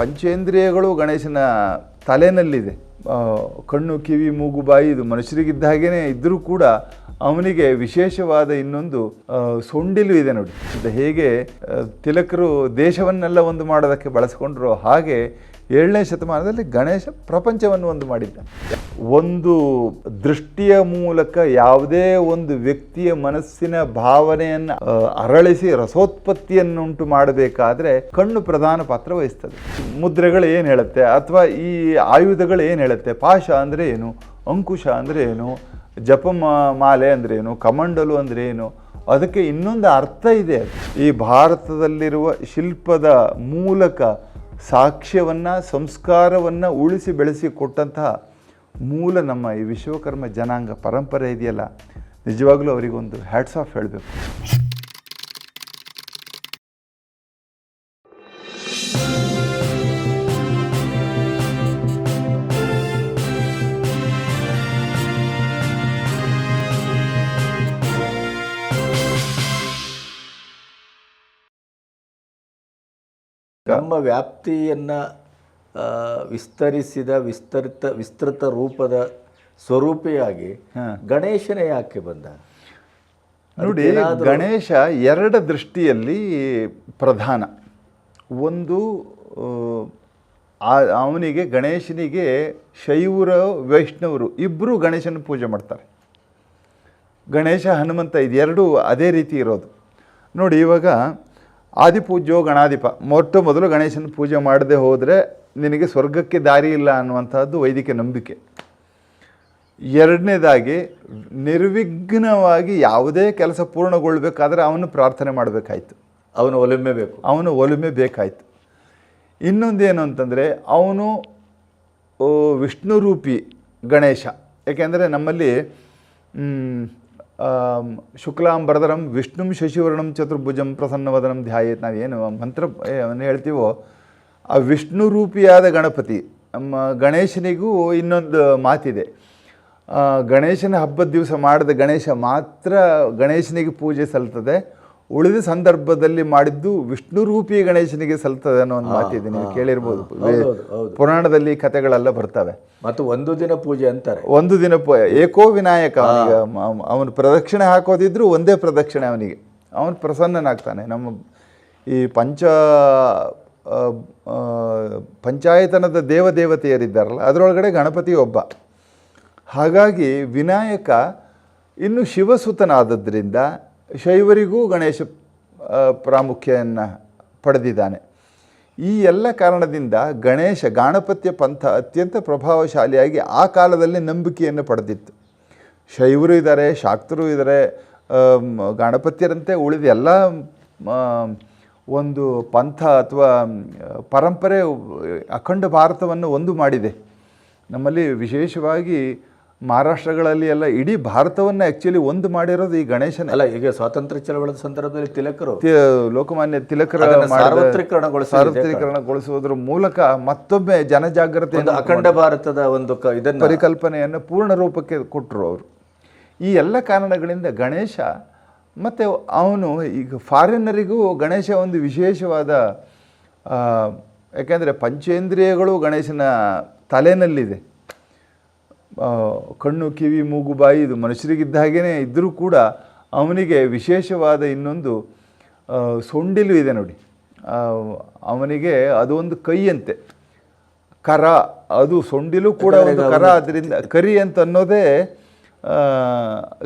ಪಂಚೇಂದ್ರಿಯಗಳು ಗಣೇಶನ ತಲೆನಲ್ಲಿದೆ. ಕಣ್ಣು, ಕಿವಿ, ಮೂಗು, ಬಾಯಿ ಇದು ಮನುಷ್ಯರಿಗಿದ್ದ ಹಾಗೇನೆ ಇದ್ದರೂ ಕೂಡ ಅವನಿಗೆ ವಿಶೇಷವಾದ ಇನ್ನೊಂದು ಸೊಂಡಿಲು ಇದೆ ನೋಡಿ. ಹೇಗೆ ತಿಲಕರು ದೇಶವನ್ನೆಲ್ಲ ಒಂದು ಮಾಡೋದಕ್ಕೆ ಬಳಸ್ಕೊಂಡ್ರು ಹಾಗೆ ಏಳನೇ ಶತಮಾನದಲ್ಲಿ ಗಣೇಶ ಪ್ರಪಂಚವನ್ನು ಒಂದು ಮಾಡಿದ್ದ. ಒಂದು ದೃಷ್ಟಿಯ ಮೂಲಕ ಯಾವುದೇ ಒಂದು ವ್ಯಕ್ತಿಯ ಮನಸ್ಸಿನ ಭಾವನೆಯನ್ನು ಅರಳಿಸಿ ರಸೋತ್ಪತ್ತಿಯನ್ನುಂಟು ಮಾಡಬೇಕಾದ್ರೆ ಕಣ್ಣು ಪ್ರಧಾನ ಪಾತ್ರ ವಹಿಸ್ತದೆ. ಮುದ್ರೆಗಳು ಏನು ಹೇಳುತ್ತೆ? ಅಥವಾ ಈ ಆಯುಧಗಳು ಏನು ಹೇಳುತ್ತೆ? ಪಾಶ ಅಂದರೆ ಏನು? ಅಂಕುಶ ಅಂದರೆ ಏನು? ಜಪ ಮಾಲೆ ಅಂದರೆ ಏನು? ಕಮಂಡಲು ಅಂದರೆ ಏನು? ಅದಕ್ಕೆ ಇನ್ನೊಂದು ಅರ್ಥ ಇದೆ. ಈ ಭಾರತದಲ್ಲಿರುವ ಶಿಲ್ಪದ ಮೂಲಕ ಸಾಕ್ಷ್ಯವನ್ನು, ಸಂಸ್ಕಾರವನ್ನು ಉಳಿಸಿ ಬೆಳೆಸಿ ಕೊಟ್ಟಂತಹ ಮೂಲ ನಮ್ಮ ಈ ವಿಶ್ವಕರ್ಮ ಜನಾಂಗ ಪರಂಪರೆ ಇದೆಯಲ್ಲ? ನಿಜವಾಗ್ಲೂ ಅವರಿಗೊಂದು ಹ್ಯಾಟ್ಸ್ ಆಫ್ ಹೇಳಬೇಕು. ನಮ್ಮ ವ್ಯಾಪ್ತಿಯನ್ನ ವಿಸ್ತರಿಸಿದ ವಿಸ್ತರಿತ ವಿಸ್ತೃತ ರೂಪದ ಸ್ವರೂಪಿಯಾಗಿ ಗಣೇಶನೇ ಯಾಕೆ ಬಂದ? ನೋಡಿ ಗಣೇಶ ಎರಡು ದೃಷ್ಟಿಯಲ್ಲಿ ಪ್ರಧಾನ. ಒಂದು ಆ, ಅವನಿಗೆ ಗಣೇಶನಿಗೆ ಶೈವರು ವೈಷ್ಣವರು ಇಬ್ಬರು ಗಣೇಶನ ಪೂಜೆ ಮಾಡ್ತಾರೆ. ಗಣೇಶ ಹನುಮಂತ ಇದೆರಡೂ ಅದೇ ರೀತಿ ಇರೋದು. ನೋಡಿ ಇವಾಗ ಆದಿಪೂಜ್ಯೋ ಗಣಾಧಿಪ. ಮೊಟ್ಟ ಮೊದಲು ಗಣೇಶನ ಪೂಜೆ ಮಾಡದೆ ಹೋದರೆ ನಿನಗೆ ಸ್ವರ್ಗಕ್ಕೆ ದಾರಿ ಇಲ್ಲ ಅನ್ನುವಂಥದ್ದು ವೈದಿಕ ನಂಬಿಕೆ. ಎರಡನೇದಾಗಿ ನಿರ್ವಿಘ್ನವಾಗಿ ಯಾವುದೇ ಕೆಲಸ ಪೂರ್ಣಗೊಳ್ಳಬೇಕಾದ್ರೆ ಅವನು ಪ್ರಾರ್ಥನೆ ಮಾಡಬೇಕಾಯ್ತು. ಅವನು ಒಲುಮೆ ಬೇಕು. ಅವನು ಒಲುಮೆ ಬೇಕಾಯ್ತು. ಇನ್ನೊಂದೇನು ಅಂತಂದರೆ ಅವನು ವಿಷ್ಣುರೂಪಿ ವಿಷ್ಣು ರೂಪಿ ಗಣೇಶ. ಏಕೆಂದರೆ ನಮ್ಮಲ್ಲಿ ಶುಕ್ಲಾಂಬರದರಂ, ವಿಷ್ಣುಂ ಶಶಿವರ್ಣಂ ಚತುರ್ಭುಜಂ ಪ್ರಸನ್ನವದನಂ ಧ್ಯಾಯೇತ್. ಏನು ಮಂತ್ರ ಏನು ಹೇಳ್ತೀವೋ, ಆ ವಿಷ್ಣು ರೂಪಿಯಾದ ಗಣಪತಿ, ನಮ್ಮ ಗಣೇಶನಿಗೂ ಇನ್ನೊಂದು ಮಾತಿದೆ. ಗಣೇಶನ ಹಬ್ಬದ ದಿವಸ ಮಾಡಿದ ಗಣೇಶ ಮಾತ್ರ ಗಣೇಶನಿಗೆ ಪೂಜೆ ಸಲ್ತದೆ. ಉಳಿದ ಸಂದರ್ಭದಲ್ಲಿ ಮಾಡಿದ್ದು ವಿಷ್ಣು ರೂಪಿ ಗಣೇಶನಿಗೆ ಸಲ್ತದೆ ಅನ್ನೋ ಒಂದು ಮಾತಿದೆ ನೀವು ಕೇಳಿರ್ಬೋದು. ಪುರಾಣದಲ್ಲಿ ಕಥೆಗಳೆಲ್ಲ ಬರ್ತವೆ. ಮತ್ತು ಒಂದು ದಿನ ಪೂಜೆ ಅಂತಾರೆ. ಒಂದು ದಿನ ಏಕೋ ವಿನಾಯಕ ಅವನಿಗೆ ಅವನು ಪ್ರದಕ್ಷಿಣೆ ಹಾಕೋದಿದ್ರು ಒಂದೇ ಪ್ರದಕ್ಷಿಣೆ ಅವನಿಗೆ. ಅವನು ಪ್ರಸನ್ನನಾಗ್ತಾನೆ. ನಮ್ಮ ಈ ಪಂಚ ಪಂಚಾಯತನದ ದೇವದೇವತೆಯರಿದ್ದಾರಲ್ಲ ಅದರೊಳಗಡೆ ಗಣಪತಿ ಒಬ್ಬ. ಹಾಗಾಗಿ ವಿನಾಯಕ ಇನ್ನು ಶಿವಸುತನಾದದ್ರಿಂದ ಶೈವರಿಗೂ ಗಣೇಶ ಪ್ರಾಮುಖ್ಯನ್ನು ಪಡೆದಿದ್ದಾನೆ. ಈ ಎಲ್ಲ ಕಾರಣದಿಂದ ಗಣೇಶ, ಗಾಣಪತ್ಯ ಪಂಥ ಅತ್ಯಂತ ಪ್ರಭಾವಶಾಲಿಯಾಗಿ ಆ ಕಾಲದಲ್ಲಿ ನಂಬಿಕೆಯನ್ನು ಪಡೆದಿತ್ತು. ಶೈವರು ಇದ್ದಾರೆ, ಶಾಕ್ತರು ಇದ್ದಾರೆ ಗಾಣಪತ್ಯರಂತೆ ಉಳಿದ ಎಲ್ಲ ಒಂದು ಪಂಥ ಅಥವಾ ಪರಂಪರೆ ಅಖಂಡ ಭಾರತವನ್ನು ಒಂದು ಮಾಡಿದೆ. ನಮ್ಮಲ್ಲಿ ವಿಶೇಷವಾಗಿ ಮಹಾರಾಷ್ಟ್ರಗಳಲ್ಲಿ ಎಲ್ಲ ಇಡೀ ಭಾರತವನ್ನು ಆ್ಯಕ್ಚುಲಿ ಒಂದು ಮಾಡಿರೋದು ಈ ಗಣೇಶನ. ಅಲ್ಲ ಈಗ ಸ್ವಾತಂತ್ರ್ಯ ಚಳವಳದ ಸಂದರ್ಭದಲ್ಲಿ ತಿಲಕರು ಲೋಕಮಾನ್ಯ ತಿಲಕರ ಸಾರ್ವತ್ರಿಕರಣಗೊಳಿಸುವುದರ ಮೂಲಕ ಮತ್ತೊಮ್ಮೆ ಜನಜಾಗೃತಿ ಅಖಂಡ ಭಾರತದ ಒಂದು ಕ- ಇದನ್ನ ಪರಿಕಲ್ಪನೆಯನ್ನು ಪೂರ್ಣ ರೂಪಕ್ಕೆ ಕೊಟ್ಟರು ಅವರು. ಈ ಎಲ್ಲ ಕಾರಣಗಳಿಂದ ಗಣೇಶ ಮತ್ತು ಅವನು ಈಗ ಫಾರಿನರಿಗೂ ಗಣೇಶ ಒಂದು ವಿಶೇಷವಾದ ಯಾಕೆಂದರೆ ಪಂಚೇಂದ್ರಿಯಗಳು ಗಣೇಶನ ತಲೆನಲ್ಲಿದೆ. ಕಣ್ಣು ಕಿವಿ ಮೂಗು ಬಾಯಿ ಇದು ಮನುಷ್ಯರಿಗಿದ್ದ ಹಾಗೇ ಇದ್ದರೂ ಕೂಡ ಅವನಿಗೆ ವಿಶೇಷವಾದ ಇನ್ನೊಂದು ಸೊಂಡಿಲು ಇದೆ ನೋಡಿ. ಅವನಿಗೆ ಅದು ಒಂದು ಕೈಯಂತೆ. ಕರ ಅದು ಸೊಂಡಿಲು ಕೂಡ ಒಂದು ಕರ ಅದರಿಂದ ಕರಿ ಅಂತ ಅನ್ನೋದೇ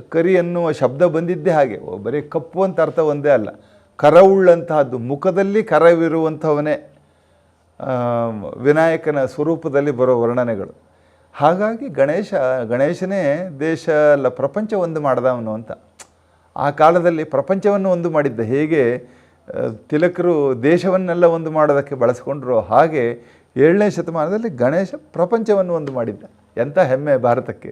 ಕರಿ ಅನ್ನುವ ಶಬ್ದ ಬಂದಿದ್ದೇ ಹಾಗೆ. ಬರೀ ಕಪ್ಪು ಅಂತ ಅರ್ಥ ಒಂದೇ ಅಲ್ಲ. ಕರವುಳ್ಳಂತಹದ್ದು ಮುಖದಲ್ಲಿ ಕರವಿರುವಂಥವನೇ ವಿನಾಯಕನ ಸ್ವರೂಪದಲ್ಲಿ ಬರೋ ವರ್ಣನೆಗಳು. ಹಾಗಾಗಿ ಗಣೇಶ ಗಣೇಶನೇ ದೇಶ ಅಲ್ಲ ಪ್ರಪಂಚ ಒಂದು ಮಾಡ್ದವನು ಅಂತ. ಆ ಕಾಲದಲ್ಲಿ ಪ್ರಪಂಚವನ್ನು ಒಂದು ಮಾಡಿದ್ದ ಹೇಗೆ ತಿಲಕರು ದೇಶವನ್ನೆಲ್ಲ ಒಂದು ಮಾಡೋದಕ್ಕೆ ಬಳಸ್ಕೊಂಡ್ರು ಹಾಗೆ ಏಳನೇ ಶತಮಾನದಲ್ಲಿ ಗಣೇಶ ಪ್ರಪಂಚವನ್ನು ಒಂದು ಮಾಡಿದ್ದ. ಎಂಥ ಹೆಮ್ಮೆ ಭಾರತಕ್ಕೆ.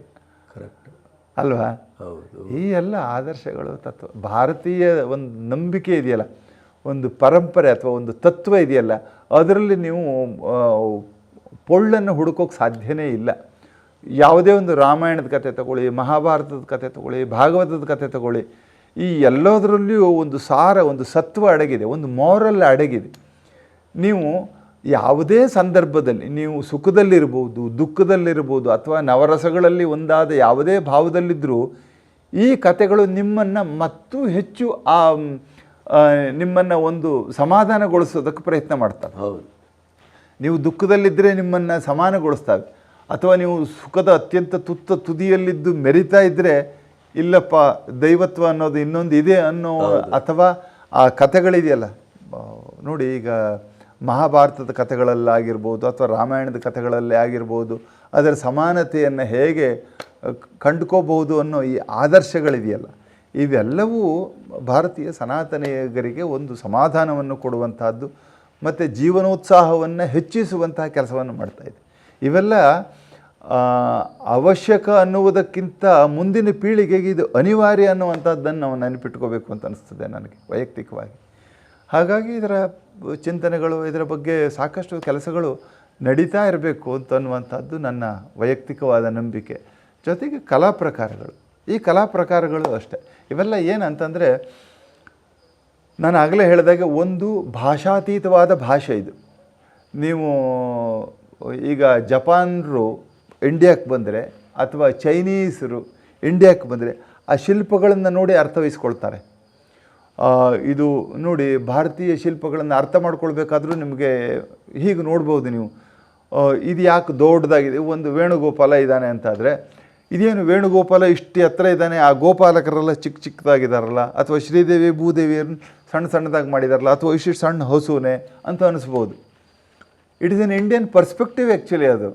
ಕರೆಕ್ಟ್ ಅಲ್ವಾ? ಹೌದು. ಈ ಎಲ್ಲ ಆದರ್ಶಗಳು ತತ್ವ ಭಾರತೀಯ ಒಂದು ನಂಬಿಕೆ ಇದೆಯಲ್ಲ ಒಂದು ಪರಂಪರೆ ಅಥವಾ ಒಂದು ತತ್ವ ಇದೆಯಲ್ಲ ಅದರಲ್ಲಿ ನೀವು ಪೊಳ್ಳನ್ನು ಹುಡುಕೋಕೆ ಸಾಧ್ಯನೇ ಇಲ್ಲ. ಯಾವುದೇ ಒಂದು ರಾಮಾಯಣದ ಕತೆ ತಗೊಳ್ಳಿ ಮಹಾಭಾರತದ ಕಥೆ ತಗೊಳ್ಳಿ ಭಾಗವತದ ಕಥೆ ತಗೊಳ್ಳಿ ಈ ಎಲ್ಲದರಲ್ಲಿಯೂ ಒಂದು ಸಾರ ಒಂದು ಸತ್ವ ಅಡಗಿದೆ ಒಂದು ಮಾರಲ್ ಅಡಗಿದೆ. ನೀವು ಯಾವುದೇ ಸಂದರ್ಭದಲ್ಲಿ ನೀವು ಸುಖದಲ್ಲಿರ್ಬೋದು ದುಃಖದಲ್ಲಿರ್ಬೋದು ಅಥವಾ ನವರಸಗಳಲ್ಲಿ ಒಂದಾದ ಯಾವುದೇ ಭಾವದಲ್ಲಿದ್ದರೂ ಈ ಕತೆಗಳು ನಿಮ್ಮನ್ನು ಮತ್ತೂ ಹೆಚ್ಚು ಆ ನಿಮ್ಮನ್ನು ಒಂದು ಸಮಾಧಾನಗೊಳಿಸೋದಕ್ಕೆ ಪ್ರಯತ್ನ ಮಾಡ್ತವೆ. ಹೌದು. ನೀವು ದುಃಖದಲ್ಲಿದ್ದರೆ ನಿಮ್ಮನ್ನು ಸಮಾನಗೊಳಿಸ್ತವೆ. ಅಥವಾ ನೀವು ಸುಖದ ಅತ್ಯಂತ ತುತ್ತ ತುದಿಯಲ್ಲಿದ್ದು ಮೆರಿತಾ ಇದ್ದರೆ ಇಲ್ಲಪ್ಪ ದೈವತ್ವ ಅನ್ನೋದು ಇನ್ನೊಂದು ಇದೆ ಅನ್ನೋ ಅಥವಾ ಆ ಕಥೆಗಳಿದೆಯಲ್ಲ? ನೋಡಿ ಈಗ ಮಹಾಭಾರತದ ಕಥೆಗಳಲ್ಲಾಗಿರ್ಬೋದು ಅಥವಾ ರಾಮಾಯಣದ ಕಥೆಗಳಲ್ಲೇ ಆಗಿರ್ಬೋದು ಅದರ ಸಮಾನತೆಯನ್ನು ಹೇಗೆ ಕಂಡುಕೋಬಹುದು ಅನ್ನೋ ಈ ಆದರ್ಶಗಳಿದೆಯಲ್ಲ? ಇವೆಲ್ಲವೂ ಭಾರತೀಯ ಸನಾತನಿಗರಿಗೆ ಒಂದು ಸಮಾಧಾನವನ್ನು ಕೊಡುವಂತಹದ್ದು ಮತ್ತು ಜೀವನೋತ್ಸಾಹವನ್ನು ಹೆಚ್ಚಿಸುವಂತಹ ಕೆಲಸವನ್ನು ಮಾಡ್ತಾ ಇದೆ. ಇವೆಲ್ಲ ಅವಶ್ಯಕ ಅನ್ನುವುದಕ್ಕಿಂತ ಮುಂದಿನ ಪೀಳಿಗೆಗೆ ಇದು ಅನಿವಾರ್ಯ ಅನ್ನುವಂಥದ್ದನ್ನು ನಾವು ನೆನಪಿಟ್ಕೋಬೇಕು ಅಂತ ಅನಿಸ್ತದೆ ನನಗೆ ವೈಯಕ್ತಿಕವಾಗಿ. ಹಾಗಾಗಿ ಇದರ ಚಿಂತನೆಗಳು, ಇದರ ಬಗ್ಗೆ ಸಾಕಷ್ಟು ಕೆಲಸಗಳು ನಡೀತಾ ಇರಬೇಕು ಅಂತ ಅನ್ನುವಂಥದ್ದು ನನ್ನ ವೈಯಕ್ತಿಕವಾದ ನಂಬಿಕೆ. ಜೊತೆಗೆ ಕಲಾ ಪ್ರಕಾರಗಳು. ಈ ಕಲಾ ಪ್ರಕಾರಗಳು ಅಷ್ಟೆ. ಇವೆಲ್ಲ ಏನಂತಂದರೆ, ನಾನು ಆಗಲೇ ಹೇಳಿದಾಗೆ ಒಂದು ಭಾಷಾತೀತವಾದ ಭಾಷೆ ಇದು. ನೀವು ಈಗ ಜಪಾನ್ರು ಇಂಡಿಯಾಕ್ಕೆ ಬಂದರೆ ಅಥವಾ ಚೈನೀಸರು ಇಂಡಿಯಾಕ್ಕೆ ಬಂದರೆ ಆ ಶಿಲ್ಪಗಳನ್ನು ನೋಡಿ ಅರ್ಥವಹಿಸ್ಕೊಳ್ತಾರೆ. ಇದು ನೋಡಿ ಭಾರತೀಯ ಶಿಲ್ಪಗಳನ್ನು ಅರ್ಥ ಮಾಡ್ಕೊಳ್ಬೇಕಾದ್ರೂ ನಿಮಗೆ ಹೀಗೆ ನೋಡ್ಬೋದು ನೀವು. ಇದು ಯಾಕೆ ದೊಡ್ಡದಾಗಿದೆ? ಒಂದು ವೇಣುಗೋಪಾಲ ಇದ್ದಾನೆ ಅಂತಾದರೆ, ಇದೇನು ವೇಣುಗೋಪಾಲ ಇಷ್ಟು ಎತ್ತರ ಇದ್ದಾನೆ? ಆ ಗೋಪಾಲಕರೆಲ್ಲ ಚಿಕ್ಕ ಚಿಕ್ಕದಾಗಿದ್ದಾರಲ್ಲ, ಅಥವಾ ಶ್ರೀದೇವಿ ಭೂದೇವಿಯರನ್ನ ಸಣ್ಣ ಸಣ್ಣದಾಗಿ ಮಾಡಿದಾರಲ್ಲ, ಅಥವಾ ಇಷ್ಟು ಸಣ್ಣ ಹಸುನೆ ಅಂತ ಅನಿಸ್ಬೋದು. It is an Indian perspective actually ಅದು.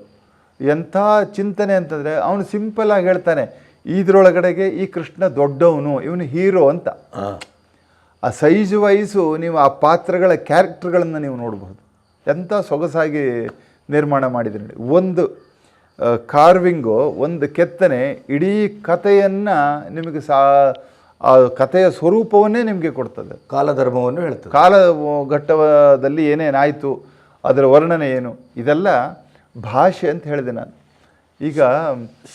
ಎಂಥ ಚಿಂತನೆ ಅಂತಂದರೆ ಅವನು ಸಿಂಪಲ್ ಆಗಿ ಹೇಳ್ತಾನೆ ಇದ್ರೊಳಗಡೆಗೆ ಈ ಕೃಷ್ಣ ದೊಡ್ಡವನು ಇವನು ಹೀರೋ ಅಂತ. ಆ. ಸೈಜ್ ವೈಸು ನೀವು ಆ ಪಾತ್ರಗಳ ಕ್ಯಾರೆಕ್ಟರ್ಗಳನ್ನು ನೀವು ನೋಡಬಹುದು ಎಂಥ ಸೊಗಸಾಗಿ ನಿರ್ಮಾಣ ಮಾಡಿದೆ ನೋಡಿ. ಒಂದು ಕಾರ್ವಿಂಗು ಒಂದು ಕೆತ್ತನೆ ಇಡೀ ಕಥೆಯನ್ನು ನಿಮಗೆ ಸಾ ಆ ಕಥೆಯ ಸ್ವರೂಪವನ್ನೇ ನಿಮಗೆ ಕೊಡ್ತದೆ. ಕಾಲಧರ್ಮವನ್ನು ಹೇಳ್ತದೆ. ಕಾಲ ಘಟ್ಟದಲ್ಲಿ ಏನೇನಾಯಿತು ಅದರ ವರ್ಣನೆ ಏನು ಇದೆಲ್ಲ ಭಾಷೆ ಅಂತ ಹೇಳಿದೆ ನಾನು. ಈಗ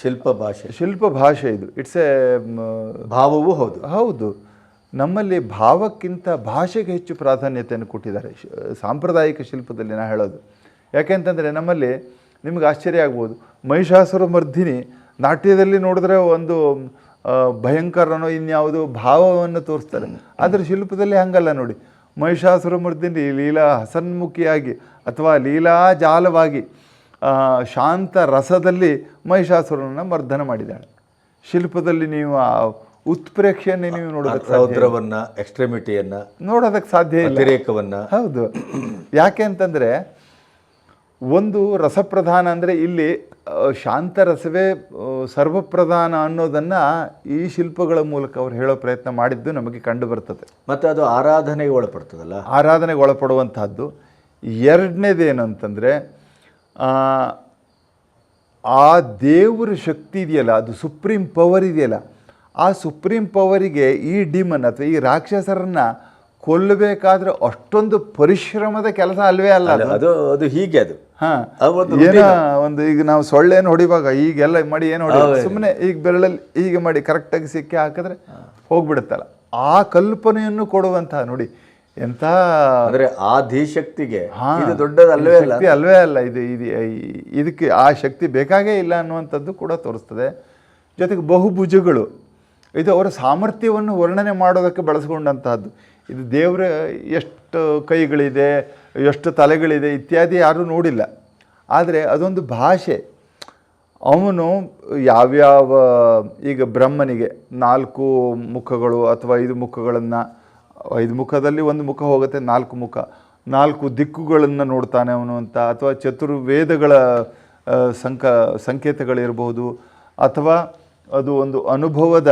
ಶಿಲ್ಪ ಭಾಷೆ. ಶಿಲ್ಪ ಭಾಷೆ ಇದು. ಇಟ್ಸ್ ಎ ಭಾವವೂ ಹೌದು. ಹೌದು. ನಮ್ಮಲ್ಲಿ ಭಾವಕ್ಕಿಂತ ಭಾಷೆಗೆ ಹೆಚ್ಚು ಪ್ರಾಧಾನ್ಯತೆಯನ್ನು ಕೊಟ್ಟಿದ್ದಾರೆ. ಸಾಂಪ್ರದಾಯಿಕ ಶಿಲ್ಪದಲ್ಲಿ ನಾ ಹೇಳೋದು. ಯಾಕೆಂತಂದರೆ ನಮ್ಮಲ್ಲಿ ನಿಮ್ಗೆ ಆಶ್ಚರ್ಯ ಆಗ್ಬೋದು. ಮಹಿಷಾಸುರ ಮರ್ಧಿನಿ ನಾಟ್ಯದಲ್ಲಿ ನೋಡಿದ್ರೆ ಒಂದು ಭಯಂಕರನೋ ಇನ್ಯಾವುದೋ ಭಾವವನ್ನು ತೋರಿಸ್ತಾರೆ. ಆದರೆ ಶಿಲ್ಪದಲ್ಲಿ ಹಂಗಲ್ಲ ನೋಡಿ. ಮಹಿಷಾಸುರ ಮರ್ದಿನಿ ಲೀಲಾ ಹಸನ್ಮುಖಿಯಾಗಿ ಅಥವಾ ಲೀಲಾಜಾಲವಾಗಿ ಶಾಂತ ರಸದಲ್ಲಿ ಮಹಿಷಾಸುರನನ್ನು ಮರ್ದನ ಮಾಡಿದ್ದಾಳೆ. ಶಿಲ್ಪದಲ್ಲಿ ನೀವು ಆ ಉತ್ಪ್ರೇಕ್ಷೆಯನ್ನೇ ನೀವು ನೋಡೋದಕ್ಕೆ ಸಾಧ್ಯ ಇಲ್ಲ. ನೋಡೋದಕ್ಕೆ ಸಾಧ್ಯ ಇಲ್ಲ. ಹೌದು. ಯಾಕೆ ಅಂತಂದರೆ ಒಂದು ರಸಪ್ರಧಾನ ಅಂದರೆ ಇಲ್ಲಿ ಶಾಂತ ರಸವೇ ಸರ್ವಪ್ರಧಾನ ಅನ್ನೋದನ್ನು ಈ ಶಿಲ್ಪಗಳ ಮೂಲಕ ಅವ್ರು ಹೇಳೋ ಪ್ರಯತ್ನ ಮಾಡಿದ್ದು ನಮಗೆ ಕಂಡು ಬರ್ತದೆ. ಮತ್ತು ಅದು ಆರಾಧನೆಗೆ ಒಳಪಡ್ತದಲ್ಲ? ಆರಾಧನೆಗೆ ಒಳಪಡುವಂತಹದ್ದು. ಎರಡನೇದೇನು ಅಂತಂದರೆ ಆ ದೇವರ ಶಕ್ತಿ ಇದೆಯಲ್ಲ ಅದು ಸುಪ್ರೀಂ ಪವರ್ ಇದೆಯಲ್ಲ ಆ ಸುಪ್ರೀಂ ಪವರಿಗೆ ಈ ಡಿಮನ್ ಅಥವಾ ಈ ರಾಕ್ಷಸರನ್ನು ಕೊಲ್ಲಬೇಕಾದ್ರೆ ಅಷ್ಟೊಂದು ಪರಿಶ್ರಮದ ಕೆಲಸ ಅಲ್ವೇ ಅಲ್ಲ ಅದು? ಅದು ಹೀಗೆ ಅದು. ಹಾಂ. ಒಂದು ಏನೋ ಒಂದು ಈಗ ನಾವು ಸೊಳ್ಳೆಯನ್ನು ಹೊಡಿವಾಗ ಈಗೆಲ್ಲ ಮಾಡಿ ಏನು ಹೊಡಿ ಸುಮ್ಮನೆ ಈಗ ಬೆರಳಲ್ಲಿ ಹೀಗೆ ಮಾಡಿ ಕರೆಕ್ಟಾಗಿ ಸಿಕ್ಕಿ ಹಾಕಿದ್ರೆ ಹೋಗ್ಬಿಡುತ್ತಲ್ಲ. ಆ ಕಲ್ಪನೆಯನ್ನು ಕೊಡುವಂತಹ ನೋಡಿ. ಎಂಥ ಅಂದರೆ ಆ ಧೀಶಕ್ತಿಗೆ ಇದು ದೊಡ್ಡದಲ್ವೇ ಅಲ್ಲ? ಅಲ್ವೇ ಅಲ್ಲ ಇದು ಇದು ಇದಕ್ಕೆ ಆ ಶಕ್ತಿ ಬೇಕಾಗೇ ಇಲ್ಲ ಅನ್ನುವಂಥದ್ದು ಕೂಡ ತೋರಿಸ್ತದೆ. ಜೊತೆಗೆ ಬಹುಭುಜಗಳು ಇದು ಅವರ ಸಾಮರ್ಥ್ಯವನ್ನು ವರ್ಣನೆ ಮಾಡೋದಕ್ಕೆ ಬಳಸ್ಕೊಂಡಂತಹದ್ದು. ಇದು ದೇವರ ಎಷ್ಟು ಕೈಗಳಿದೆ ಎಷ್ಟು ತಲೆಗಳಿದೆ ಇತ್ಯಾದಿ ಯಾರೂ ನೋಡಿಲ್ಲ. ಆದರೆ ಅದೊಂದು ಭಾಷೆ. ಅವನು ಯಾವ್ಯಾವ ಈಗ ಬ್ರಹ್ಮನಿಗೆ ನಾಲ್ಕು ಮುಖಗಳು ಅಥವಾ ಐದು ಮುಖಗಳನ್ನು ಐದು ಮುಖದಲ್ಲಿ ಒಂದು ಮುಖ ಹೋಗುತ್ತೆ, ನಾಲ್ಕು ಮುಖ. ನಾಲ್ಕು ದಿಕ್ಕುಗಳನ್ನು ನೋಡ್ತಾನೆ ಅವನು ಅಂತ, ಅಥವಾ ಚತುರ್ವೇದಗಳ ಸಂಕ ಸಂಕೇತಗಳಿರಬಹುದು ಅಥವಾ ಅದು ಒಂದು ಅನುಭವದ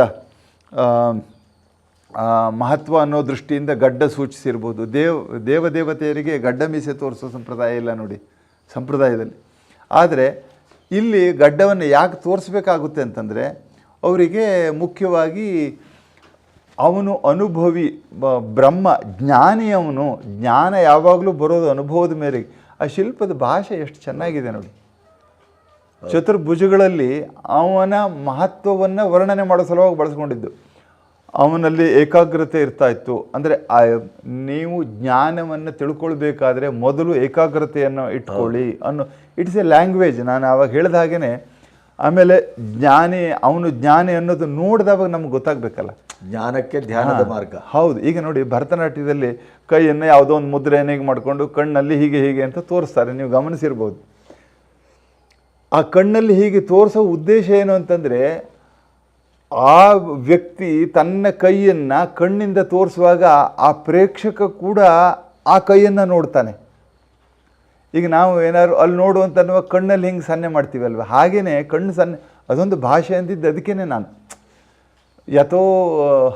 ಮಹತ್ವ ಅನ್ನೋ ದೃಷ್ಟಿಯಿಂದ ಗಡ್ಡ ಸೂಚಿಸಿರ್ಬೋದು. ದೇವ್, ದೇವದೇವತೆಯರಿಗೆ ಗಡ್ಡ ಮೀಸೆ ತೋರಿಸೋ ಸಂಪ್ರದಾಯ ಇಲ್ಲ ನೋಡಿ, ಸಂಪ್ರದಾಯದಲ್ಲಿ. ಆದರೆ ಇಲ್ಲಿ ಗಡ್ಡವನ್ನು ಯಾಕೆ ತೋರಿಸ್ಬೇಕಾಗುತ್ತೆ ಅಂತಂದರೆ, ಅವರಿಗೆ ಮುಖ್ಯವಾಗಿ ಅವನು ಅನುಭವಿ ಬ್ರಹ್ಮ, ಜ್ಞಾನಿ ಅವನು. ಜ್ಞಾನ ಯಾವಾಗಲೂ ಬರೋದು ಅನುಭವದ ಮೇರೆಗೆ ಆ ಶಿಲ್ಪದ ಭಾಷೆ ಎಷ್ಟು ಚೆನ್ನಾಗಿದೆ ನೋಡಿ. ಚತುರ್ಭುಜಗಳಲ್ಲಿ ಅವನ ಮಹತ್ವವನ್ನು ವರ್ಣನೆ ಮಾಡೋ ಸಲುವಾಗಿ ಬಳಸ್ಕೊಂಡಿದ್ದು. ಅವನಲ್ಲಿ ಏಕಾಗ್ರತೆ ಇರ್ತಾ ಇತ್ತು. ಅಂದರೆ ನೀವು ಜ್ಞಾನವನ್ನು ತಿಳ್ಕೊಳ್ಬೇಕಾದ್ರೆ ಮೊದಲು ಏಕಾಗ್ರತೆಯನ್ನು ಇಟ್ಕೊಳ್ಳಿ ಅನ್ನೋ, ಇಟ್ಸ್ ಎ ಲ್ಯಾಂಗ್ವೇಜ್. ನಾನು ಆವಾಗ ಹೇಳಿದ ಹಾಗೇನೆ ಆಮೇಲೆ ಜ್ಞಾನಿ ಅವನು ಜ್ಞಾನಿ ಅನ್ನೋದು ನೋಡಿದವಾಗ ನಮ್ಗೆ ಗೊತ್ತಾಗಬೇಕಲ್ಲ. ಜ್ಞಾನಕ್ಕೆ ಧ್ಯಾನದ ಮಾರ್ಗ. ಹೌದು. ಈಗ ನೋಡಿ ಭರತನಾಟ್ಯದಲ್ಲಿ ಕೈಯನ್ನು ಯಾವುದೋ ಒಂದು ಮುದ್ರೆಯನ್ನು ಹೀಗೆ ಮಾಡಿಕೊಂಡು ಕಣ್ಣಲ್ಲಿ ಹೀಗೆ ಹೀಗೆ ಅಂತ ತೋರಿಸ್ತಾರೆ. ನೀವು ಗಮನಿಸಿರ್ಬೋದು. ಆ ಕಣ್ಣಲ್ಲಿ ಹೀಗೆ ತೋರಿಸೋ ಉದ್ದೇಶ ಏನು ಅಂತಂದರೆ ಆ ವ್ಯಕ್ತಿ ತನ್ನ ಕೈಯನ್ನು ಕಣ್ಣಿಂದ ತೋರಿಸುವಾಗ ಆ ಪ್ರೇಕ್ಷಕ ಕೂಡ ಆ ಕೈಯನ್ನು ನೋಡ್ತಾನೆ. ಈಗ ನಾವು ಏನಾದ್ರು ಅಲ್ಲಿ ನೋಡು ಅಂತ ಕಣ್ಣಲ್ಲಿ ಹಿಂಗೆ ಸನ್ನೆ ಮಾಡ್ತೀವಲ್ವ ಹಾಗೆಯೇ ಕಣ್ಣು ಸನ್ನೆ, ಅದೊಂದು ಭಾಷೆ ಅಂದಿದ್ದು ಅದಕ್ಕೇ ನಾನು. ಯಥೋ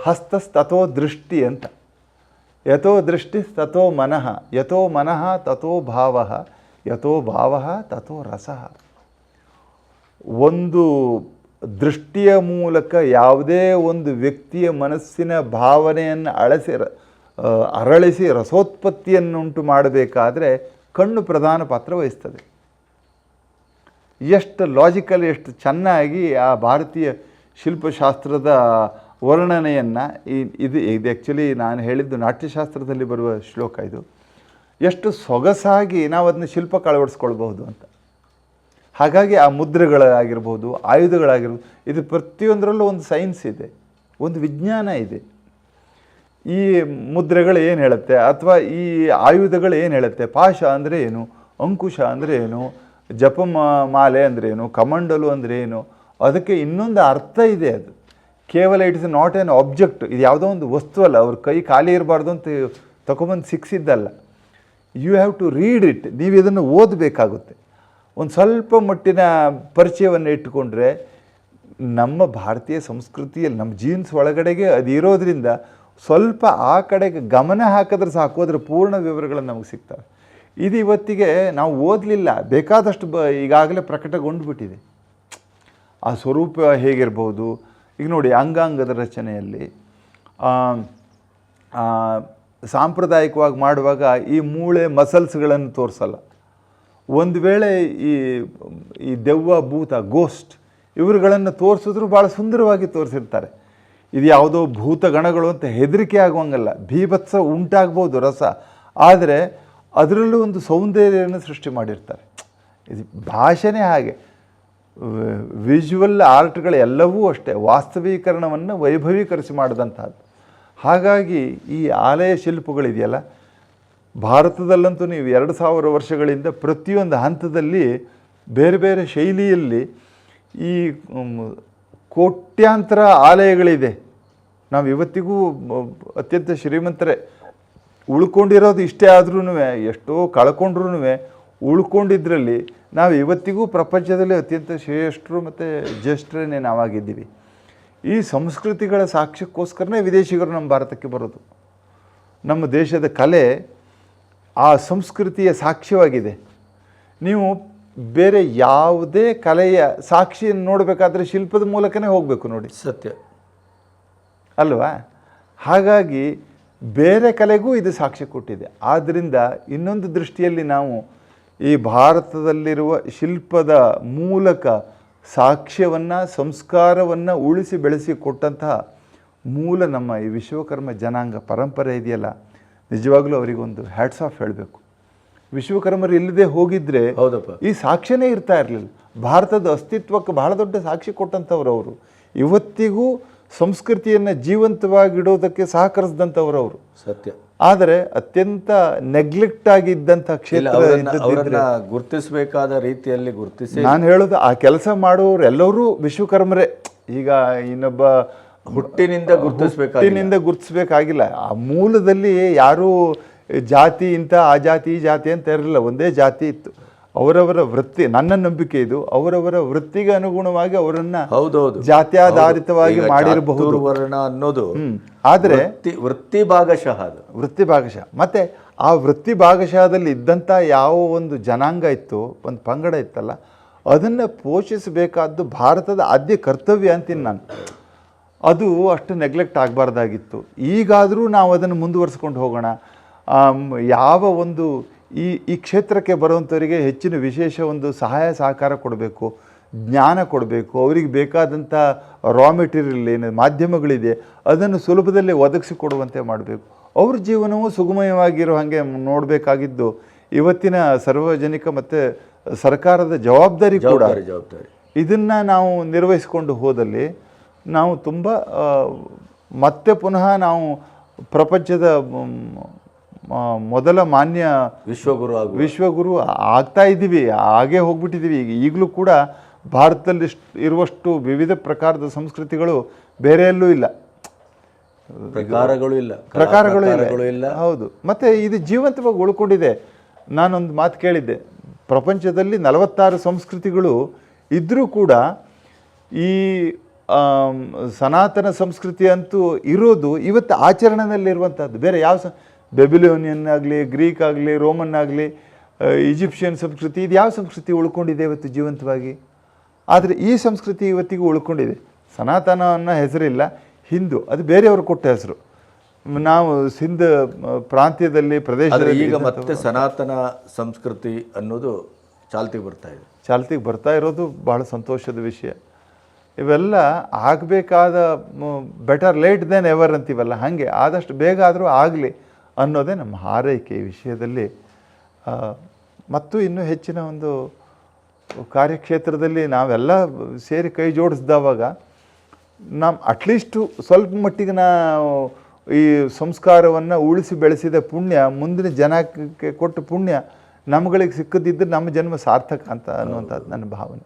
ಹಸ್ತಸ್ ತಥೋ ದೃಷ್ಟಿ ಅಂತ. ಯಥೋ ದೃಷ್ಟಿ ತಥೋ ಮನಃ, ಯಥೋ ಮನಃ ತಥೋ ಭಾವ, ಯಥೋ ಭಾವ ತಥೋ ರಸಃ. ಒಂದು ದೃಷ್ಟಿಯ ಮೂಲಕ ಯಾವುದೇ ಒಂದು ವ್ಯಕ್ತಿಯ ಮನಸ್ಸಿನ ಭಾವನೆಯನ್ನು ಅಳಸಿ ಅರಳಿಸಿ ರಸೋತ್ಪತ್ತಿಯನ್ನುಂಟು ಮಾಡಬೇಕಾದ್ರೆ ಕಣ್ಣು ಪ್ರಧಾನ ಪಾತ್ರ ವಹಿಸ್ತದೆ. ಎಷ್ಟು ಲಾಜಿಕಲ್ ಎಷ್ಟು ಚೆನ್ನಾಗಿ ಆ ಭಾರತೀಯ ಶಿಲ್ಪಶಾಸ್ತ್ರದ ವರ್ಣನೆಯನ್ನು ಇದು ಇದು ಆ್ಯಕ್ಚುಲಿ ನಾನು ಹೇಳಿದ್ದು ನಾಟ್ಯಶಾಸ್ತ್ರದಲ್ಲಿ ಬರುವ ಶ್ಲೋಕ ಇದು. ಎಷ್ಟು ಸೊಗಸಾಗಿ ನಾವು ಅದನ್ನ ಶಿಲ್ಪಕ್ಕೆ ಅಳವಡಿಸ್ಕೊಳ್ಬಹುದು ಅಂತ. ಹಾಗಾಗಿ ಆ ಮುದ್ರೆಗಳಾಗಿರ್ಬೋದು, ಆಯುಧಗಳಾಗಿರ್ಬೋದು, ಇದು ಪ್ರತಿಯೊಂದರಲ್ಲೂ ಒಂದು ಸೈನ್ಸ್ ಇದೆ, ಒಂದು ವಿಜ್ಞಾನ ಇದೆ. ಈ ಮುದ್ರೆಗಳು ಏನು ಹೇಳುತ್ತೆ? ಅಥವಾ ಈ ಆಯುಧಗಳು ಏನು ಹೇಳುತ್ತೆ? ಪಾಶ ಅಂದರೆ ಏನು? ಅಂಕುಶ ಅಂದರೆ ಏನು? ಜಪ ಮಾಲೆ ಅಂದರೆ ಏನು? ಕಮಂಡಲು ಅಂದರೆ ಏನು? ಅದಕ್ಕೆ ಇನ್ನೊಂದು ಅರ್ಥ ಇದೆ ಅದು. ಕೇವಲ it is not an object ಇದು ಯಾವುದೋ ಒಂದು ವಸ್ತು ಅಲ್ಲ. ಅವ್ರ ಕೈ ಖಾಲಿ ಇರಬಾರ್ದು ಅಂತ ತಗೊಬಂದು ಸಿಕ್ಸಿದ್ದಲ್ಲ. You have to read it ನೀವು ಇದನ್ನು ಓದಬೇಕಾಗುತ್ತೆ. ಒಂದು ಸ್ವಲ್ಪ ಮಟ್ಟಿನ ಪರಿಚಯವನ್ನು ಇಟ್ಟುಕೊಂಡ್ರೆ ನಮ್ಮ ಭಾರತೀಯ ಸಂಸ್ಕೃತಿಯಲ್ಲಿ, ನಮ್ಮ ಜೀನ್ಸ್ ಒಳಗಡೆಗೆ ಅದು ಇರೋದ್ರಿಂದ ಸ್ವಲ್ಪ ಆ ಕಡೆಗೆ ಗಮನ ಹಾಕಿದ್ರೆ ಸಾಕು, ಅದರ ಪೂರ್ಣ ವಿವರಗಳು ನಮಗೆ ಸಿಗ್ತವೆ. ಇದು ಇವತ್ತಿಗೆ ನಾವು ಓದಲಿಲ್ಲ, ಬೇಕಾದಷ್ಟು ಬ, ಈಗಾಗಲೇ ಪ್ರಕಟಗೊಂಡುಬಿಟ್ಟಿದೆ. ಆ ಸ್ವರೂಪ ಹೇಗಿರ್ಬೋದು? ಈಗ ನೋಡಿ, ಅಂಗಾಂಗದ ರಚನೆಯಲ್ಲಿ ಸಾಂಪ್ರದಾಯಿಕವಾಗಿ ಮಾಡುವಾಗ ಈ ಮೂಳೆ ಮಸಲ್ಸ್ಗಳನ್ನು ತೋರಿಸಲ್ಲ. ಒಂದು ವೇಳೆ ಈ ಈ ದೆವ್ವ, ಭೂತ ಗೋಸ್ಟ್ ಇವರುಗಳನ್ನು ತೋರಿಸಿದ್ರು ಭಾಳ ಸುಂದರವಾಗಿ ತೋರಿಸಿರ್ತಾರೆ. ಇದು ಯಾವುದೋ ಭೂತಗಣಗಳು ಅಂತ ಹೆದರಿಕೆ ಆಗುವಂಗಲ್ಲ. ಭೀಭತ್ಸ ಉಂಟಾಗ್ಬೋದು ರಸ. ಆದರೆ ಅದರಲ್ಲೂ ಒಂದು ಸೌಂದರ್ಯವನ್ನು ಸೃಷ್ಟಿ ಮಾಡಿರ್ತಾರೆ. ಇದು ಭಾಷೆನೇ ಹಾಗೆ. ವಿಜುವಲ್ ಆರ್ಟ್ಗಳು ಎಲ್ಲವೂ ಅಷ್ಟೇ. ವಾಸ್ತವೀಕರಣವನ್ನು ವೈಭವೀಕರಿಸಿ ಮಾಡಿದಂಥದ್ದು ಹಾಗಾಗಿ ಈ ಆಲಯ ಶಿಲ್ಪಗಳಿದೆಯಲ್ಲ, ಭಾರತದಲ್ಲಂತೂ ನೀವು ಎರಡು ಸಾವಿರ ವರ್ಷಗಳಿಂದ ಪ್ರತಿಯೊಂದು ಹಂತದಲ್ಲಿ ಬೇರೆ ಬೇರೆ ಶೈಲಿಯಲ್ಲಿ ಈ ಕೋಟ್ಯಾಂತರ ಆಲಯಗಳಿದೆ. ನಾವು ಇವತ್ತಿಗೂ ಅತ್ಯಂತ ಶ್ರೀಮಂತರೇ. ಉಳ್ಕೊಂಡಿರೋದು ಇಷ್ಟೇ ಆದ್ರೂ ಎಷ್ಟೋ ಕಳ್ಕೊಂಡ್ರೂ ಉಳ್ಕೊಂಡಿದ್ರಲ್ಲಿ ನಾವು ಇವತ್ತಿಗೂ ಪ್ರಪಂಚದಲ್ಲಿ ಅತ್ಯಂತ ಶ್ರೇಷ್ಠರು ಮತ್ತು ಜ್ಯೇಷ್ಠರೇ ನಾವಾಗಿದ್ದೀವಿ. ಈ ಸಂಸ್ಕೃತಿಗಳ ಸಾಕ್ಷ್ಯಕ್ಕೋಸ್ಕರನೇ ವಿದೇಶಿಗರು ನಮ್ಮ ಭಾರತಕ್ಕೆ ಬರೋದು. ನಮ್ಮ ದೇಶದ ಕಲೆ ಆ ಸಂಸ್ಕೃತಿಯ ಸಾಕ್ಷ್ಯವಾಗಿದೆ. ನೀವು ಬೇರೆ ಯಾವುದೇ ಕಲೆಯ ಸಾಕ್ಷಿಯನ್ನು ನೋಡಬೇಕಾದ್ರೆ ಶಿಲ್ಪದ ಮೂಲಕನೇ ಹೋಗಬೇಕು ನೋಡಿ. ಸತ್ಯ. ಅಲ್ವಾ? ಹಾಗಾಗಿ ಬೇರೆ ಕಲೆಗೂ ಇದು ಸಾಕ್ಷಿ ಕೊಟ್ಟಿದೆ. ಆದ್ದರಿಂದ ಇನ್ನೊಂದು ದೃಷ್ಟಿಯಲ್ಲಿ ನಾವು ಈ ಭಾರತದಲ್ಲಿರುವ ಶಿಲ್ಪದ ಮೂಲಕ ಸಾಕ್ಷ್ಯವನ್ನು ಸಂಸ್ಕಾರವನ್ನು ಉಳಿಸಿ ಬೆಳೆಸಿ ಕೊಟ್ಟಂತಹ ಮೂಲ ನಮ್ಮ ಈ ವಿಶ್ವಕರ್ಮ ಜನಾಂಗ ಪರಂಪರೆ ಇದೆಯಲ್ಲ? ನಿಜವಾಗಲೂ ಅವರಿಗೊಂದು ಹ್ಯಾಟ್ಸ್ ಆಫ್ ಹೇಳಬೇಕು. ವಿಶ್ವಕರ್ಮರು ಇಲ್ಲದೆ ಹೋಗಿದ್ರೆ ಹೌದಪ್ಪ. ಈ ಸಾಕ್ಷ್ಯನೇ ಇರ್ತಾ ಇರಲಿಲ್ಲ. ಭಾರತದ ಅಸ್ತಿತ್ವಕ್ಕೆ ಬಹಳ ದೊಡ್ಡ ಸಾಕ್ಷಿ ಕೊಟ್ಟಂಥವ್ರು ಅವರು. ಇವತ್ತಿಗೂ ಸಂಸ್ಕೃತಿಯನ್ನು ಜೀವಂತವಾಗಿಡೋದಕ್ಕೆ ಸಹಕರಿಸಿದಂಥವ್ರು ಅವರು ಸತ್ಯ. ಆದರೆ ಅತ್ಯಂತ ನೆಗ್ಲೆಕ್ಟ್ ಆಗಿದ್ದಂಥ ಕ್ಷೇತ್ರ ಗುರುತಿಸಬೇಕಾದ ರೀತಿಯಲ್ಲಿ ಗುರುತಿಸಿ ನಾನು ಹೇಳೋದು ಆ ಕೆಲಸ ಮಾಡುವವರು ಎಲ್ಲರೂ ವಿಶ್ವಕರ್ಮರೇ. ಈಗ ಇನ್ನೊಬ್ಬ ಹುಟ್ಟಿನಿಂದ ಗುರುತಿಸ್ಬೇಕಾಗಿಲ್ಲ. ಹುಟ್ಟಿನಿಂದ ಗುರುತಿಸ್ಬೇಕಾಗಿಲ್ಲ. ಆ ಮೂಲದಲ್ಲಿ ಯಾರೂ ಜಾತಿ ಇಂಥ ಆ ಜಾತಿ ಈ ಜಾತಿ ಅಂತ ಇರಲಿಲ್ಲ. ಒಂದೇ ಜಾತಿ ಇತ್ತು. ಅವರವರ ವೃತ್ತಿ ನನ್ನ ನಂಬಿಕೆ ಇದು. ಅವರವರ ವೃತ್ತಿಗೆ ಅನುಗುಣವಾಗಿ ಅವರನ್ನ ಹೌದೌದು. ಜಾತ್ಯಾಧಾರಿತವಾಗಿ ಮಾಡಿರಬಹುದು. ವರ್ಣ ಅನ್ನೋದು. ಆದರೆ ವೃತ್ತಿ ಭಾಗಶಃ ಅದು. ವೃತ್ತಿ ಭಾಗಶಃ. ಮತ್ತೆ ಆ ವೃತ್ತಿ ಭಾಗಶಃದಲ್ಲಿ ಇದ್ದಂಥ ಯಾವ ಒಂದು ಜನಾಂಗ ಇತ್ತು ಒಂದು ಪಂಗಡ ಇತ್ತಲ್ಲ ಅದನ್ನು ಪೋಷಿಸಬೇಕಾದ್ದು ಭಾರತದ ಆದ್ಯ ಕರ್ತವ್ಯ ಅಂತೀನಿ ನಾನು. ಅದು ಅಷ್ಟು ನೆಗ್ಲೆಕ್ಟ್ ಆಗಬಾರ್ದಾಗಿತ್ತು. ಈಗಾದರೂ ನಾವು ಅದನ್ನು ಮುಂದುವರಿಸ್ಕೊಂಡು ಹೋಗೋಣ. ಯಾವ ಒಂದು ಈ ಈ ಕ್ಷೇತ್ರಕ್ಕೆ ಬರುವಂಥವರಿಗೆ ಹೆಚ್ಚಿನ ವಿಶೇಷ ಒಂದು ಸಹಾಯ ಸಹಕಾರ ಕೊಡಬೇಕು ಜ್ಞಾನ ಕೊಡಬೇಕು ಅವರಿಗೆ ಬೇಕಾದಂಥ ರಾ ಮೆಟೀರಿಯಲ್ ಏನು ಮಾಧ್ಯಮಗಳಿದೆ ಅದನ್ನು ಸುಲಭದಲ್ಲಿ ಒದಗಿಸಿಕೊಡುವಂತೆ ಮಾಡಬೇಕು. ಅವ್ರ ಜೀವನವು ಸುಗಮಯವಾಗಿರೋ ಹಾಗೆ ನೋಡಬೇಕಾಗಿದ್ದು ಇವತ್ತಿನ ಸಾರ್ವಜನಿಕ ಮತ್ತು ಸರ್ಕಾರದ ಜವಾಬ್ದಾರಿ ಕೂಡ ಜವಾಬ್ದಾರಿ ಇದನ್ನು ನಾವು ನಿರ್ವಹಿಸಿಕೊಂಡು ಹೋದಲ್ಲಿ ನಾವು ತುಂಬ ಮತ್ತೆ ಪುನಃ ನಾವು ಪ್ರಪಂಚದ ಮೊದಲ ಮಾನ್ಯ ವಿಶ್ವಗುರು ವಿಶ್ವಗುರು ಆಗ್ತಾ ಇದ್ದೀವಿ ಹಾಗೆ ಹೋಗ್ಬಿಟ್ಟಿದ್ದೀವಿ. ಈಗ ಈಗಲೂ ಕೂಡ ಭಾರತದಲ್ಲಿ ಇರುವಷ್ಟು ವಿವಿಧ ಪ್ರಕಾರದ ಸಂಸ್ಕೃತಿಗಳು ಬೇರೆಯಲ್ಲೂ ಇಲ್ಲ. ಪ್ರಕಾರಗಳು ಇಲ್ಲ. ಪ್ರಕಾರಗಳು ಪ್ರಕಾರಗಳು ಇಲ್ಲ. ಹೌದು. ಮತ್ತೆ ಇದು ಜೀವಂತವಾಗಿ ಉಳ್ಕೊಂಡಿದೆ. ನಾನೊಂದು ಮಾತು ಕೇಳಿದ್ದೆ. ಪ್ರಪಂಚದಲ್ಲಿ ನಲವತ್ತಾರು ಸಂಸ್ಕೃತಿಗಳು ಇದ್ದರೂ ಕೂಡ ಈ ಸನಾತನ ಸಂಸ್ಕೃತಿ ಅಂತೂ ಇರೋದು ಇವತ್ತು ಆಚರಣೆಯಲ್ಲಿರುವಂಥದ್ದು ಬೇರೆ ಯಾವ ಸ ಬೆಬಿಲಿಯೋನಿಯನ್ ಆಗಲಿ ಗ್ರೀಕ್ ಆಗಲಿ ರೋಮನ್ ಆಗಲಿ ಈಜಿಪ್ಷಿಯನ್ ಸಂಸ್ಕೃತಿ ಇದು ಯಾವ ಸಂಸ್ಕೃತಿ ಉಳ್ಕೊಂಡಿದೆ ಇವತ್ತು ಜೀವಂತವಾಗಿ? ಆದರೆ ಈ ಸಂಸ್ಕೃತಿ ಇವತ್ತಿಗೂ ಉಳ್ಕೊಂಡಿದೆ. ಸನಾತನ ಅನ್ನೋ ಹೆಸರಿಲ್ಲ ಹಿಂದೂ ಅದು ಬೇರೆಯವರು ಕೊಟ್ಟ ಹೆಸರು. ನಾವು ಸಿಂಧ್ ಪ್ರಾಂತ್ಯದಲ್ಲಿ ಪ್ರದೇಶದಲ್ಲಿ ಈಗ ಮತ್ತೆ ಸನಾತನ ಸಂಸ್ಕೃತಿ ಅನ್ನೋದು ಚಾಲ್ತಿಗೆ ಬರ್ತಾ ಇದೆ. ಚಾಲ್ತಿಗೆ ಬರ್ತಾ ಇರೋದು ಬಹಳ ಸಂತೋಷದ ವಿಷಯ. ಇವೆಲ್ಲ ಆಗಬೇಕಾದ ಬೆಟರ್ ಲೇಟ್ ದೆನ್ ಎವರ್ ಅಂತೀವಲ್ಲ ಹಾಗೆ ಆದಷ್ಟು ಬೇಗ ಆದರೂ ಆಗಲಿ. ಅನ್ನೋದೇ ನಮ್ಮ ಹಾರೈಕೆ ಈ ವಿಷಯದಲ್ಲಿ. ಮತ್ತು ಇನ್ನೂ ಹೆಚ್ಚಿನ ಒಂದು ಕಾರ್ಯಕ್ಷೇತ್ರದಲ್ಲಿ ನಾವೆಲ್ಲ ಸೇರಿ ಕೈ ಜೋಡಿಸ್ದವಾಗ ನಮ್ಮ ಅಟ್ಲೀಸ್ಟು ಸ್ವಲ್ಪ ಮಟ್ಟಿಗೆ ನಾವು ಈ ಸಂಸ್ಕಾರವನ್ನು ಉಳಿಸಿ ಬೆಳೆಸಿದ ಪುಣ್ಯ, ಮುಂದಿನ ಜನಕ್ಕೆ ಕೊಟ್ಟ ಪುಣ್ಯ ನಮ್ಗಳಿಗೆ ಸಿಕ್ಕದಿದ್ದರೆ ನಮ್ಮ ಜನ್ಮ ಸಾರ್ಥಕ ಅಂತ ಅನ್ನುವಂಥದ್ದು ನನ್ನ ಭಾವನೆ.